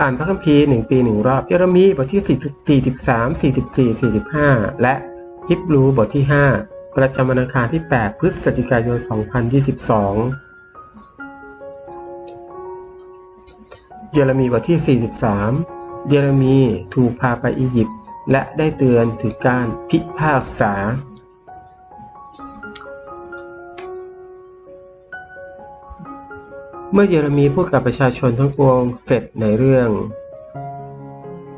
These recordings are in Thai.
อ่านพระคัมภีร์หนึ่งปีหนึ่งรอบเจเรมีบทที่ 43 44 45 และฮิบรูบทที่ 5 ประจำวันอังคารที่ 8 พฤศจิกายน 2022 เยเรมีบทที่ 43 เยเรมีถูกพาไปอียิปต์และได้เตือนถึงการพิพากษา เมื่อเยเรมีพูดกับประชาชนทั้งปวงเสร็จในเรื่อง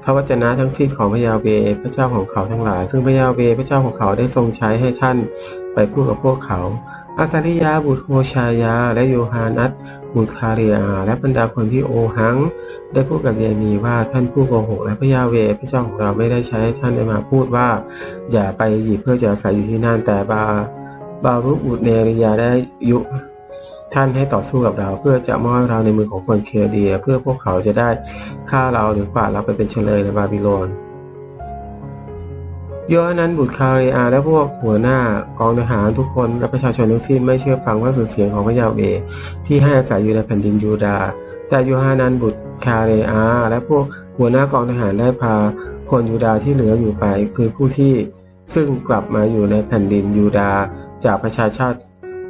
พระวจนะทั้งสิ้นของพระยาเวพระเจ้าของเขาทั้งหลาย ซึ่งพระยาเวพระเจ้าของเขาได้ทรงใช้ให้ท่านไปพูดกับพวกเขา อาซาริยาบุตรโฮชายา และโยฮานัสบุตรคาเรียและบรรดาคนที่โอหัง ได้พูดกับเยเรมีว่าท่านผู้โกหกและพระยาเวพระเจ้าของเราไม่ได้ใช้ให้ท่านได้มาพูดว่า อย่าไปหยิบเพื่อจะอาศัยอยู่ที่นั่นแต่บาบารุบุตรเนริยาได้ยุ ท่านให้ต่อสู้กับเรา เพื่อจะมอบเราในมือของคนเคเดีย เพื่อพวกเขาจะได้ฆ่าเราหรือกวาดเราไปเป็นเฉลยในบาบิโลนโยฮานันบุตรคาเรอาและพวกหัวหน้ากองทหารทุกคนและประชาชนทั้งสิ้นไม่เชื่อฟังพระสุเสียงของพระยาเวที่ให้อาศัยอยู่ในแผ่นดินยูดาห์แต่โยฮานันบุตรคาเรอาและพวกหัวหน้ากองทหารได้พาคนยูดาห์ที่เหลืออยู่ไป คือผู้ที่ซึ่งกลับมาอยู่ในแผ่นดินยูดาห์จากประชาชาติ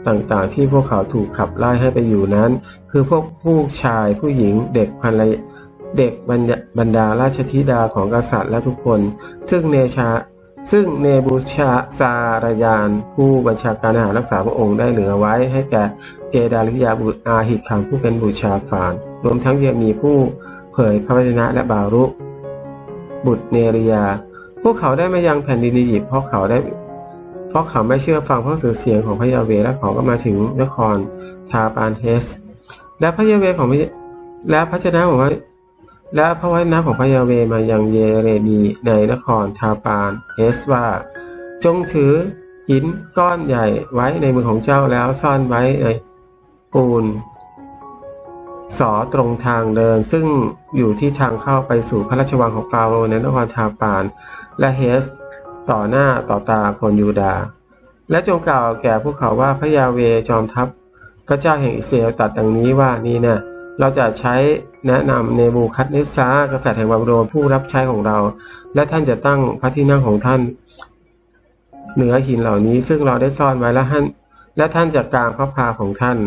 ต่างๆ ที่พวกเขาถูกขับไล่ให้ไปอยู่นั้น คือพวกผู้ชายผู้หญิงเด็กพันเด็กบรรดาราชธิดาของกษัตริย์และทุกคน ซึ่งเนชาซึ่งเนบูชาซารยาน ผู้บัญชาการทหารรักษาพระองค์ได้เหลือไว้ให้แก่เกดาลิยาบุตรอาหิคังผู้เป็นบูชาฟาน รวมทั้งยังมีผู้เผยพระวจนะและบารุ บุตรเนริยา พวกเขาได้มายังแผ่นดินอียิปต์เพราะเขาได้ ราะเขาไม่เชื่อฟังพระสื่อเสียงของพระยาเวและเขาก็มาถึงนครทาปานเทส และพระยาเวของและพระชนะของพระและพระวจนะของพระยาเวมายังเยเรมีในนครทาปานเอสว่า จงถือหินก้อนใหญ่ไว้ในมือของเจ้าแล้วซ่อนไว้ในปูนสอตรงทางเดิน ซึ่งอยู่ที่ทางเข้าไปสู่พระราชวังของฟาโรห์ในนครทาปาน และเฮส ต่อหน้าต่อตาคนยูดา และจงกล่าวแก่พวกเขาว่าพระยาเวจอมทัพ พระเจ้าแห่งอิสราเอลตัดดังนี้ว่านี่นะเราจะใช้แนะนำเนบูคัดเนซากษัตริย์แห่งบาบิโลนผู้รับใช้ของเรา และท่านจะตั้งพระที่นั่งของท่าน เหนือหินเหล่านี้ ซึ่งเราได้ซ่อนไว้และท่านและท่านจะกลางพระพาของท่าน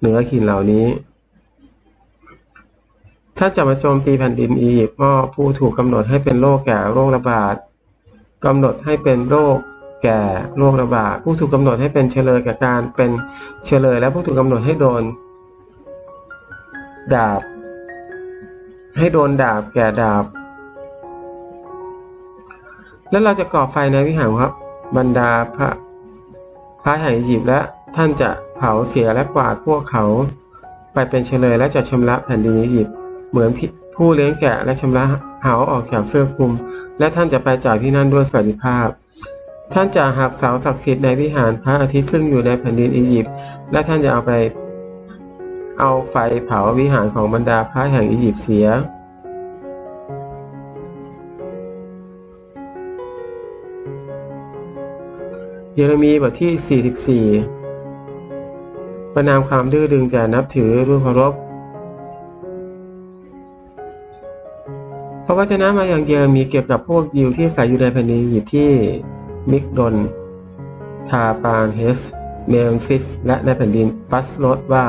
เหนือหินเหล่านี้ท่านจะมาโจมตีแผ่นดินอียิปต์ผู้ถูกกำหนดให้เป็นโรคแก่โรคระบาด กำหนดให้เป็นโรคแก่โรคระบาดผู้ถูกกำหนดให้เป็นเฉลยแก่การเป็นเฉลยและผู้ถูกกำหนดให้โดน ดาบ ให้โดนดาบแก่ดาบ แล้วเราจะก่อไฟในวิหารครับ บรรดาพระพระแห่งอียิปต์และท่านจะเผาเสียและกวาดพวกเขา ไปเป็นเฉลยและจะชำระแผ่นดินอียิปต์เหมือน ผู้เลี้ยงแกะและชำระเหาออกจากเสื้อคลุม และท่านจะไปจากที่นั่นด้วยสวัสดิภาพ ท่านจะหักเสาศักดิ์สิทธิ์ในวิหารพระอาทิตย์ซึ่งอยู่ในแผ่นดินอียิปต์และท่านจะเอาไป เอาไฟเผาวิหารของบรรดาพระแห่งอียิปต์เสียเยเรมีบทที่ 44 ประนามความดื้อดึงจะนับถือรูปเคารพ พระวจนะมาอย่างเยเรมีเกี่ยวกับพวกยิวที่อาศัยอยู่ในแผ่นดินอียิปต์ที่มิกดนทาปานเฮสเมมฟิส และในแผ่นดินปัสโรดว่า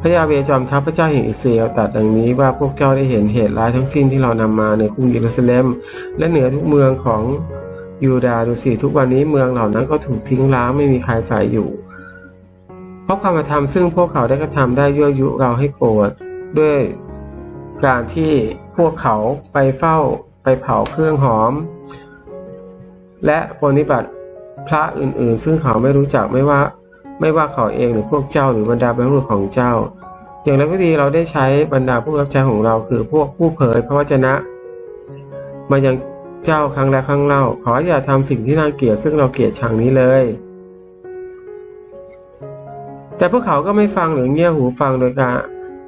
พระยาเวจอมทัพพระเจ้าแห่งอิสราเอลตรัสดังนี้ว่าพวกเจ้าได้เห็นเหตุร้ายทั้งสิ้นที่เรานำมาในกรุงเยรูซาเล็ม และเหนือทุกเมืองของยูดาห์ดูสิทุกวันนี้เมืองเหล่านั้นก็ถูกทิ้งร้างไม่มีใครใส่อยู่ เพราะความธรรมซึ่งพวกเขาได้กระทำได้ยั่วยุเราให้โกรธด้วยการที่ วกเขาไปเฝ้าไปเผาเครื่องหอม และปฏิบัติพระอื่นๆ ซึ่งเขาไม่รู้จักไม่ว่าไม่ว่าเขาเองหรือพวกเจ้าหรือบรรดาบรรลุของเจ้า อย่างไรก็ดีเราได้ใช้บรรดาผู้รับใช้ของเราคือพวกผู้เผยพระวจนะ มายังเจ้าครั้งและครั้งเล่า ขออย่าทำสิ่งที่น่าเกลียดซึ่งเราเกลียดชังนี้เลย แต่พวกเขาก็ไม่ฟังหรือเงี่ยหูฟังโดยการ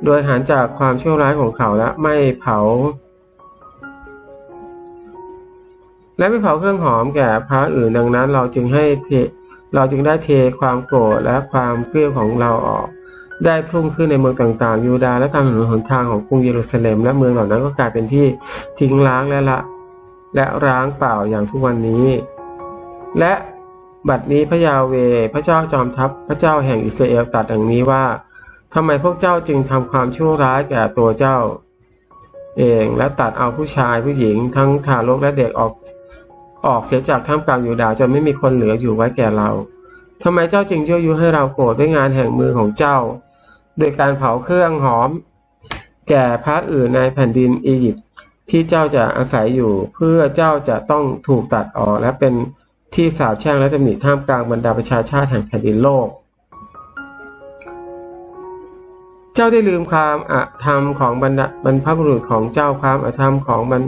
โดยหันจากความชั่วร้ายของเขาและไม่เผา และไม่เผาเครื่องหอมแก่พระอื่นดังนั้น เราจึงให้เทเราจึงได้เทความโกรธและความเกลียวของเราออก ได้พุ่งขึ้นในเมืองต่างๆ ยูดาห์และตามถนนหนทางของกรุงเยรูซาเล็ม และเมืองเหล่านั้นก็กลายเป็นที่ทิ้งร้างและละและร้างเปล่าอย่างทุกวันนี้ และบัดนี้พระยาเว พระเจ้าจอมทัพ พระเจ้าแห่งอิสราเอลตรัสดังนี้ว่า ทำไมพวกเจ้าจึงทำความชั่วร้ายแก่ตัวเจ้า เองและตัดเอาผู้ชายผู้หญิงทั้งทารกและเด็กออกออกเสียจากท่ามกลางยูดาจนไม่มีคนเหลืออยู่ไว้แก่เราทำไมเจ้าจึงยั่วยุให้เราโกรธด้วยงานแห่งมือของเจ้า โดยการเผาเครื่องหอม แก่พระอื่นในแผ่นดินอียิปต์ที่เจ้าจะอาศัยอยู่ เพื่อเจ้าจะต้องถูกตัดออกและเป็นที่สาปแช่งและตำหนิท่ามกลางบรรดาประชาชาติแห่งแผ่นดินโลก เจ้าได้ลืมความอาธรรมของบรรดาบรรพบุรุษของเจ้าความอาธรรมของบรร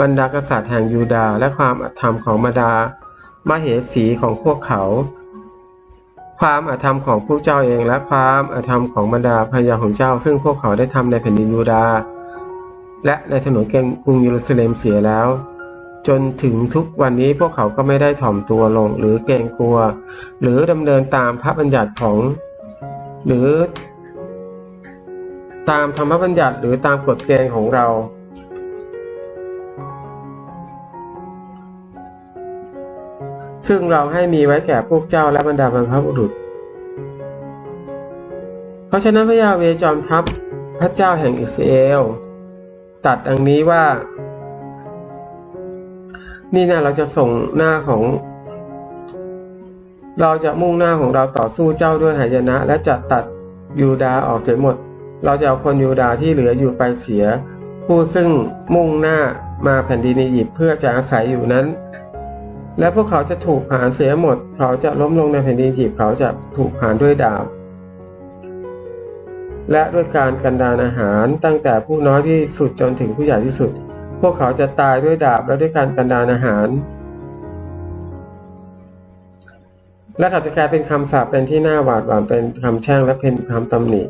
บรรดากษัตริย์แห่งยูดาห์และความอาธรรมของบรรดามาเหสีของพวกเขา ความอาธรรมของพวกเจ้าเองและความอาธรรมของบรรดาพญาของเจ้า ซึ่งพวกเขาได้ทำในแผ่นดินยูดาห์และในถนนกรุงเยรูซาเล็มเสียแล้ว จนถึงทุกวันนี้พวกเขาก็ไม่ได้ถ่อมตัวลงหรือเกรงกลัว หรือดำเนินตามพระบัญญัติของ หรือ ตามธรรมบัญญัติหรือตามกฎเกณฑ์ของเรา ซึ่งเราให้มีไว้แก่พวกเจ้าและบรรดาบรรพบุรุษ เพราะฉะนั้นพระยาเวจอมทัพพระเจ้าแห่งอิสราเอลตัดดังนี้ว่า นี่นะเราจะส่งหน้าของ เราจะมุ่งหน้าของเราต่อสู้เจ้าด้วยหายนะ และจะตัดยูดาออกเสียหมด เราจะเอาคนยูดาห์ที่เหลืออยู่ไปเสีย ผู้ซึ่งมุ่งหน้ามาแผ่นดินอียิปต์เพื่อจะอาศัยอยู่นั้น และพวกเขาจะถูกผานเสียหมด เขาจะล้มลงในแผ่นดินอียิปต์เขาจะถูกผานด้วยดาบและด้วยการกันดานอาหารตั้งแต่ผู้น้อยที่สุดจนถึงผู้ใหญ่ที่สุด พวกเขาจะตายด้วยดาบและด้วยการกันดานอาหาร และเขาจะกลายเป็นคำสาปเป็นที่น่าหวาดหวั่นเป็นคำแช่งและเป็นคำตำหนิ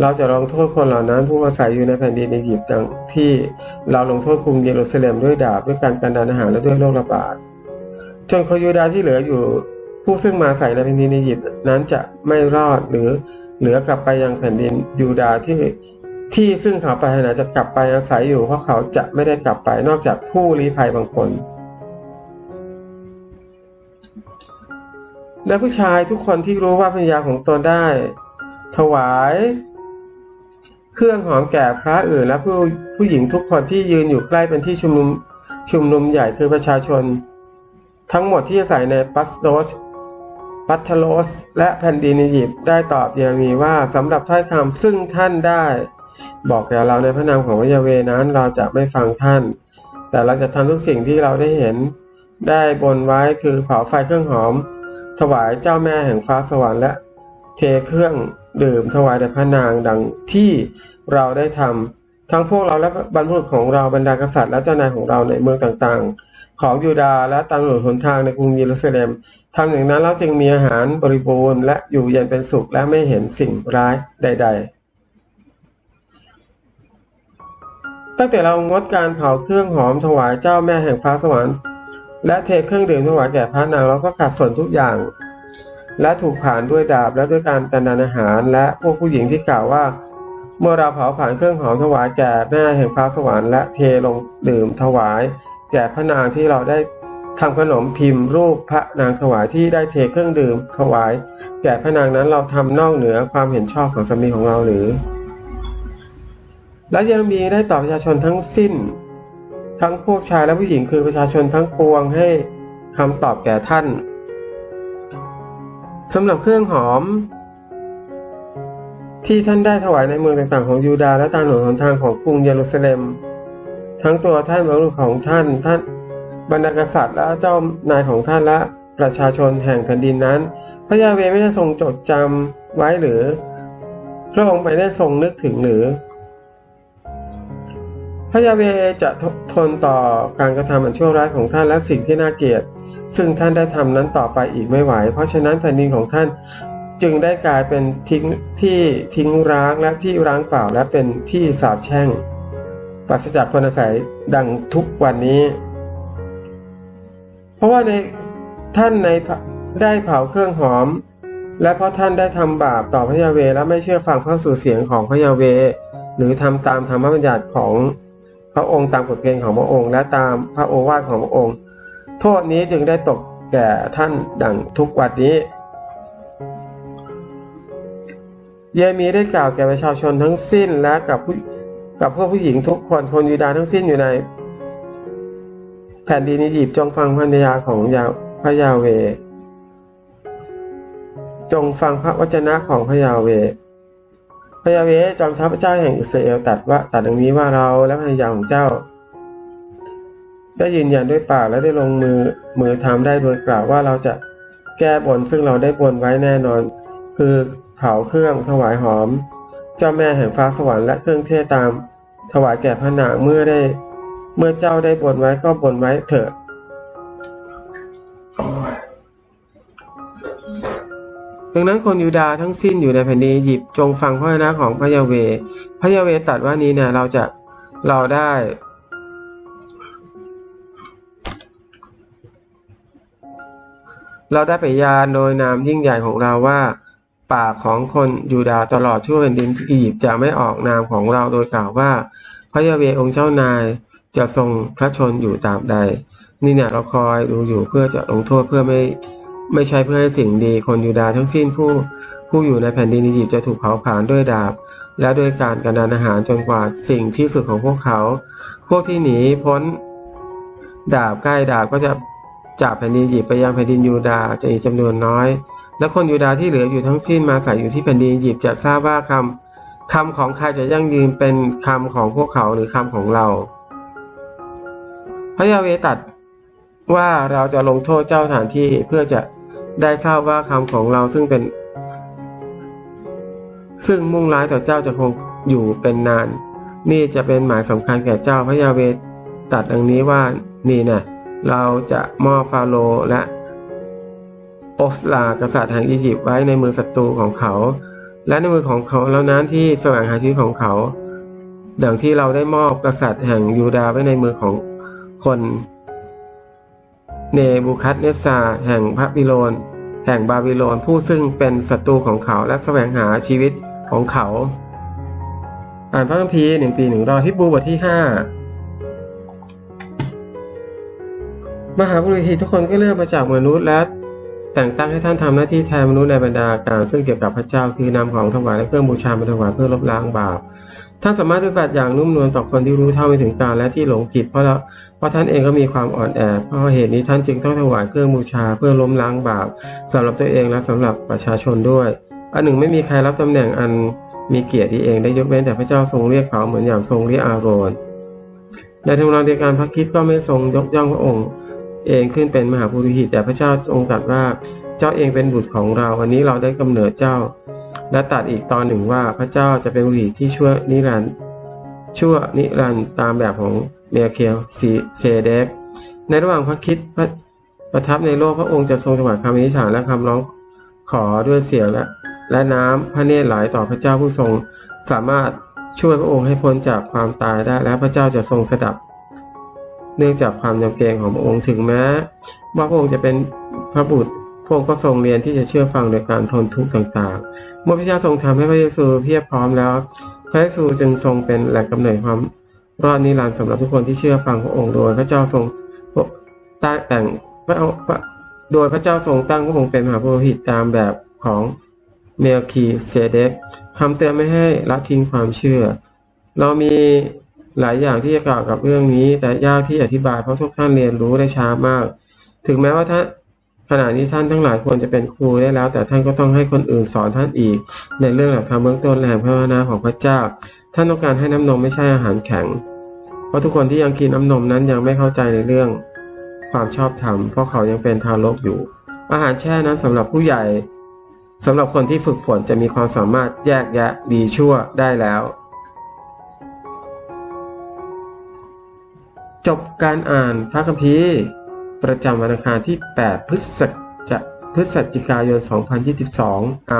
เราจะลงโทษคนเหล่านั้นผู้อาศัยอยู่ในแผ่นดินอียิปต์ดังที่เราลงโทษกรุงเยรูซาเล็มด้วยดาบด้วยการกันดานอาหารและด้วยโรคระบาดจนคนยูดาห์ที่เหลืออยู่ผู้ซึ่งมาใส่ในแผ่นดินอียิปต์นั้นจะไม่รอดหรือเหลือกลับไปยังแผ่นดินยูดาห์ที่ที่ซึ่งเขาปรารถนาจะกลับไปอาศัยอยู่เพราะเขาจะไม่ได้กลับไปนอกจากผู้ลี้ภัยบางคน และผู้ชายทุกคนที่รู้ว่าปัญญาของตนได้ ถวาย เครื่องหอมแก่พระอื่นและผู้ผู้หญิงทุกคนที่ยืนอยู่ใกล้เป็นที่ชุมนุมชุมนุมใหญ่คือประชาชน ทั้งหมดที่อาศัยในปัสโดสปัทโลส และแผ่นดินอียิปต์ได้ตอบเยเรมีว่าสำหรับถ้อยคำซึ่งท่านได้ บอกแก่เราในพระนามของพระยาเวนั้นเราจะไม่ฟังท่าน แต่เราจะทำทุกสิ่งที่เราได้เห็น ได้บนไว้คือเผาไฟเครื่องหอม ถวายเจ้าแม่แห่งฟ้าสวรรค์และเทเครื่อง เดื่มถวายแด่พระนางดังที่เราได้ทำทั้งพวกเราและบรรพบุรุษของเราบรรดากษัตริย์และเจ้านายของเราในเมืองต่างๆ ของยูดาห์และตามถนนหนทางในกรุงเยรูซาเล็มทำอย่างนั้นแล้วจึงมีอาหารบริบูรณ์และอยู่เย็นเป็นสุขและไม่เห็นสิ่งร้ายใด ๆตั้งแต่เรางดการเผาเครื่องหอมถวายเจ้าแม่แห่งฟ้าสวรรค์และเทเครื่องดื่มถวายแก่พระนางเราก็ขาดส่วนทุกอย่าง และถูกผ่านด้วยดาบและด้วยการกันดานอาหาร และพวกผู้หญิงที่กล่าวว่า เมื่อเราเผาผ่านเครื่องหอมถวายแก่แม่แห่งฟ้าสวรรค์และเทลงดื่มถวาย แก่พระนางที่เราได้ทำขนมพิมพ์รูปพระนางถวายที่ได้เทเครื่องดื่มถวาย แก่พระนางนั้นเราทำนอกเหนือความเห็นชอบของสามีของเราหรือ และเยังมีได้ตอบประชาชนทั้งสิ้น ทั้งพวกชายและผู้หญิงคือประชาชนทั้งปวงให้คำตอบแก่ท่าน สำหรับเครื่องหอม ที่ท่านได้ถวายในเมืองต่างๆ ของยูดาห์และตามถนนหนทางของกรุงเยรูซาเล็ม ทั้งตัวท่านบรรลุของท่านท่านบรรดากษัตริย์และเจ้านายของท่านและประชาชนแห่งแผ่นดินนั้น พระยาเวไม่ได้ทรงจดจำไว้หรือ พระองค์ไม่ได้ทรงนึกถึงหรือ พระยาเวจะทนต่อการกระทำอันชั่วร้ายของท่านและสิ่งที่น่าเกลียด ซึ่งท่านได้ทำนั้นต่อไปอีกไม่ไหว เพราะฉะนั้นแผ่นดินของท่านจึงได้กลายเป็นทิ้งที่ทิ้งร้างและที่ร้างเปล่าและเป็นที่สาบแช่งปราศจากคนอาศัยดังทุกวันนี้ เพราะว่าในท่านในได้เผาเครื่องหอม และเพราะท่านได้ทำบาปต่อพระยาเวและไม่เชื่อฟังพระสู่เสียงของพระยาเว หรือทำตามธรรมบัญญัติของพระองค์ตามกฎเกณฑ์ของพระองค์ และตามพระโอวาทของพระองค์ โทษนี้จึงได้ตกแก่ท่านดังทุกวันนี้ เยมีได้กล่าวแก่ประชาชนทั้งสิ้นและกับผู้กับพวกผู้หญิงทุกคนคนยูดาห์ทั้งสิ้นอยู่ใน แผ่นดินอียิปต์จงฟังพันธยาของยาพระยาเว จงฟังพระวจนะของพระยาเว พระยาเวจอมทัพพระเจ้าแห่งอิสราเอลตัดว่าตัดดังนี้ว่าเราและภรรยาของเจ้า ได้ยืนยันด้วยปากและได้ลงมือมือทำได้โดยกล่าวว่าเราจะแก้บนซึ่งเราได้บนไว้แน่นอน คือเผาเครื่องถวายหอม เจ้าแม่แห่งฟ้าสวรรค์และเครื่องเทศตาม ถวายแก่พระนางเมื่อได้ เมื่อเจ้าได้บนไว้ก็บนไว้เถอะดังนั้นคนยูดาห์ทั้งสิ้นอยู่ในแผ่นดินอียิปต์จงฟังพระวจนะของพระยาเว พระยาเวตรัสว่านี้เนี่ยเราจะเราได้ เราได้ไปยานโดยนามยิ่งใหญ่ของเราว่า ปากของคนยูดาห์ตลอดทั่วแผ่นดินอียิปต์จะไม่ออกนามของเราโดยกล่าวว่า พระยาเวองค์เจ้านายจะทรงพระชนอยู่ตามใด นี่เนี่ยเราคอยดูอยู่เพื่อจะลงโทษเพื่อไม่ไม่ใช่เพื่อให้สิ่งดีคนยูดาห์ทั้งสิ้นผู้ผู้อยู่ในแผ่นดินอียิปต์จะถูกเผาผลาญด้วยดาบ และด้วยการกันดานอาหารจนกว่าสิ่งที่สุดของพวกเขา พวกที่หนีพ้น ดาบใกล้ดาบก็จะ จากแผ่นดินอียิปต์ไปยังแผ่นดินยูดาห์จะมีจำนวนน้อย และคนยูดาห์ที่เหลืออยู่ทั้งสิ้นมาใส่อยู่ที่แผ่นดินอียิปต์จะทราบว่าคำคำของใครจะยั่งยืนเป็นคำของพวกเขาหรือคำของเรา พระยาเวตัดว่าเราจะลงโทษเจ้าสถานที่เพื่อจะได้ทราบว่าคำของเราซึ่งเป็น ซึ่งมุ่งร้ายต่อเจ้าจะคงอยู่เป็นนาน นี่จะเป็นหมายสำคัญแก่เจ้าพระยาเวตัดดังนี้ว่านี่นะ เราจะมอบฟาโรและโอสลากษัตริย์แห่งอียิปต์ไว้ในมือศัตรูของเขา และในมือของเขาแล้วนั้นที่แสวงหาชีวิตของเขา ดังที่เราได้มอบกษัตริย์แห่งยูดาห์ไว้ในมือของคนเนบูคัดเนสซาแห่งพระบิโลนแห่งบาบิโลนผู้ซึ่งเป็นศัตรูของเขาและแสวงหาชีวิตของเขา อ่านพระคัมภีร์หนึ่งปีหนึ่งรอฮิบูบทที่ห้า มหาบุรุษทุกคนก็เลือกมาจากมนุษย์และแต่งตั้งให้ท่านทำหน้าที่แทนมนุษย์ในบรรดาการซึ่งเกี่ยวกับพระเจ้าคือนำของถวายและเครื่องบูชามาถวายเพื่อลบล้างบาปท่านสามารถปฏิบัติอย่างนุ่มนวลต่อคนที่รู้เท่าไม่ถึงการและที่หลงผิดเพราะเราเพราะท่านเองก็มีความอ่อนแอเพราะเหตุนี้ท่านจึงต้องถวายเครื่องบูชาเพื่อล้มล้างบาปสำหรับตัวเองและสำหรับประชาชนด้วย อันหนึ่งไม่มีใครรับตำแหน่งอันมีเกียรติเองได้ยกเว้นแต่พระเจ้าทรงเรียกเขาเหมือนอย่างทรงเรียกอาโรนในทางเราเดียวกันพระคริสต์ก็ไม่ทรงยกย่องพระองค์ เองขึ้นเป็นมหาปุโรหิตแต่พระเจ้าทรงตรัสว่าเจ้าเองเป็นบุตรของเราวันนี้เราได้กำเนิดเจ้า และตัดอีกตอนหนึ่งว่าพระเจ้าจะเป็นบุตรที่ชั่วนิรันดร์ชั่วนิรันดร์ตามแบบของเมลเคียวซีเซเดกในระหว่างพระคิดพระประทับในโลกพระองค์จะทรงถวายคำอธิษฐานและคำร้องขอด้วยเสียงและและน้ำพระเนตรไหลต่อพระเจ้าผู้ทรงสามารถช่วยพระองค์ให้พ้นจากความตายได้ และพระเจ้าจะทรงสดับ เนื่องจากความยำเกรงของพระองค์ถึงแม้ว่าพระองค์จะเป็นพระบุตรพระองค์ก็ทรงเรียนที่จะเชื่อฟังโดยการทนทุกข์ต่างๆ เมื่อพระเจ้าทรงทำให้พระเยซูเพียบพร้อมแล้ว พระเยซูจึงทรงเป็นแหล่งกำเนิดความรอดนิรันดร์สำหรับทุกคนที่เชื่อฟังพระองค์โดยพระเจ้าทรงแต่งพระโดยพระเจ้าทรงตั้งพระองค์เป็นมหาปุโรหิตตามแบบของเมลคีเซเดกคำเตือนไม่ให้ละทิ้งความเชื่อ เรามี หลายอย่างที่จะกล่าวกับเรื่องนี้ แต่ยากที่อธิบายเพราะทุกท่านเรียนรู้ได้ช้ามาก ถึงแม้ว่าท่านขณะนี้ท่านทั้งหลายควรจะเป็นครูได้แล้ว แต่ท่านก็ต้องให้คนอื่นสอนท่านอีก ในเรื่องหลักธรรมเบื้องต้นและพระวนาของพระเจ้า ท่านต้องการให้น้ำนมไม่ใช่อาหารแข็ง เพราะทุกคนที่ยังกินน้ำนมนั้นยังไม่เข้าใจในเรื่องความชอบธรรม เพราะเขายังเป็นทารกอยู่ อาหารแช่นั้นสำหรับผู้ใหญ่สำหรับคนที่ฝึกฝนจะมีความสามารถแยกแยะดีชั่วได้แล้ว จบการอ่านพระคัมภีร์ประจำวันอังคารที่ 8 พฤศจิกายน 2022อา